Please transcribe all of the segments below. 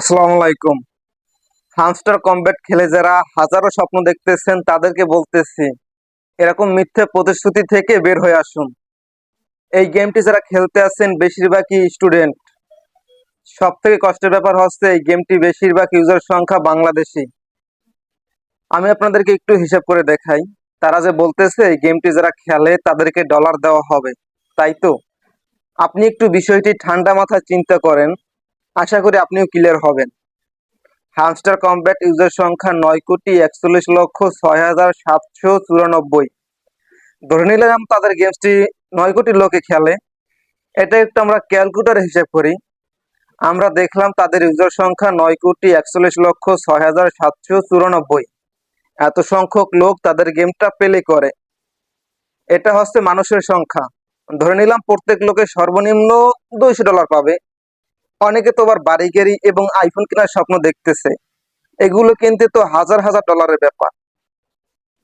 আসসালামু আলাইকুম। Hamster combat খেলে যারা হাজারো স্বপ্ন দেখতেছেন, তাদেরকে বলতেছি, এরকম মিথ্যে প্রতিশ্রুতি থেকে বের হয়ে আসুন। এই গেমটি যারা খেলতে আছেন বেশিরভাগই স্টুডেন্ট সব থেকে কষ্টের ব্যাপার হচ্ছে, এই গেমটি বেশিরভাগ ইউজার সংখ্যা বাংলাদেশি। আমি আপনাদেরকে একটু হিসাব করে দেখাই। তারা যে বলতেছে, এই গেমটি যারা খেলে, তাদেরকে ডলার দেওয়া হবে। তাই তো? আপনি একটু বিষয়টি ঠান্ডা মাথায় চিন্তা করেন। আশা করি আপনিও ক্লিয়ার হবেন। হামস্টার কমব্যাট ইউজার সংখ্যা নয় কোটি একচল্লিশ লক্ষ ছয় হাজার সাতশো চুরানব্বই। ধরে নিলাম তাদের গেমসটি নয় কোটি লোকে খেলে। এটা একটু আমরা ক্যালকুলেটার হিসেব করি। আমরা দেখলাম তাদের ইউজার সংখ্যা নয় কোটি একচল্লিশ লক্ষ ছয় হাজার সাতশো চুরানব্বই। এত সংখ্যক লোক তাদের গেমটা প্লে করে। এটা হচ্ছে মানুষের সংখ্যা। ধরে নিলাম প্রত্যেক লোকের সর্বনিম্ন দুইশো ডলার পাবে। অনেকে তো আবার বাড়ি গাড়ি এবং আইফোন কেনার স্বপ্ন দেখতেছে। এগুলো কিনতে তো হাজার হাজার ডলারের ব্যাপার।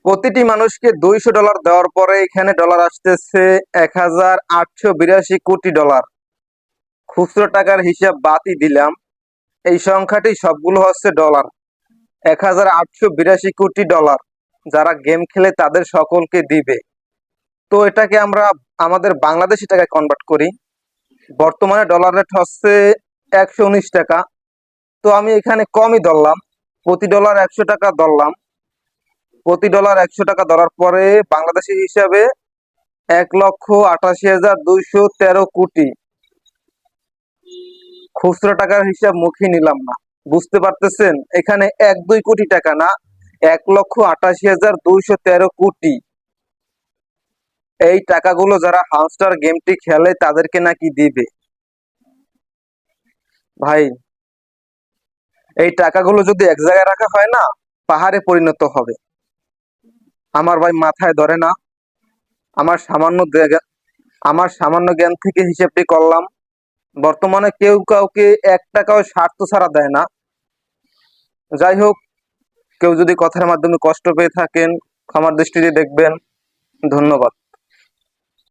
প্রতিটি মানুষকে দুইশো ডলার দেওয়ার পরে এখানে ডলার আসতেছে এক হাজার আটশো বিরাশি কোটি ডলার খুচরো টাকার হিসাব বাদই দিলাম। এই সংখ্যাটি সবগুলো হচ্ছে ডলার এক হাজার আটশো বিরাশি কোটি ডলার যারা গেম খেলে তাদের সকলকে দিবে। তো এটাকে আমরা আমাদের বাংলাদেশি টাকায় কনভার্ট করি। বর্তমানে ডলার রেট হচ্ছে একশো উনিশ টাকা। তো আমি এখানে কমই ধরলাম। প্রতি ডলার একশো টাকা ধরলাম। প্রতি ডলার একশো টাকা ধরার পরে বাংলাদেশি হিসাবে এক লক্ষ আটাশি হাজার দুইশো তেরো কোটি। খুচরো টাকার হিসাব মুখে নিলাম না। বুঝতে পারতেছেন? এখানে এক দুই কোটি টাকা না, এক লক্ষ আটাশি হাজার দুইশো তেরো কোটি। এই টাকাগুলো যারা হামস্টার গেমটি খেলে তাদেরকে নাকি দিবে? ভাই, এই টাকাগুলো যদি এক জায়গায় রাখা হয় না, পাহাড়ে পরিণত হবে। আমার ভাই মাথায় ধরে না, আমার সামান্য আমার সামান্য জ্ঞান থেকে হিসেবটি করলাম, বর্তমানে কেউ কাউকে এক টাকাও স্বার্থ ছাড়া দেয় না। যাই হোক, কেউ যদি কথার মাধ্যমে কষ্ট পেয়ে থাকেন, ক্ষমার দৃষ্টিতে দেখবেন। ধন্যবাদ।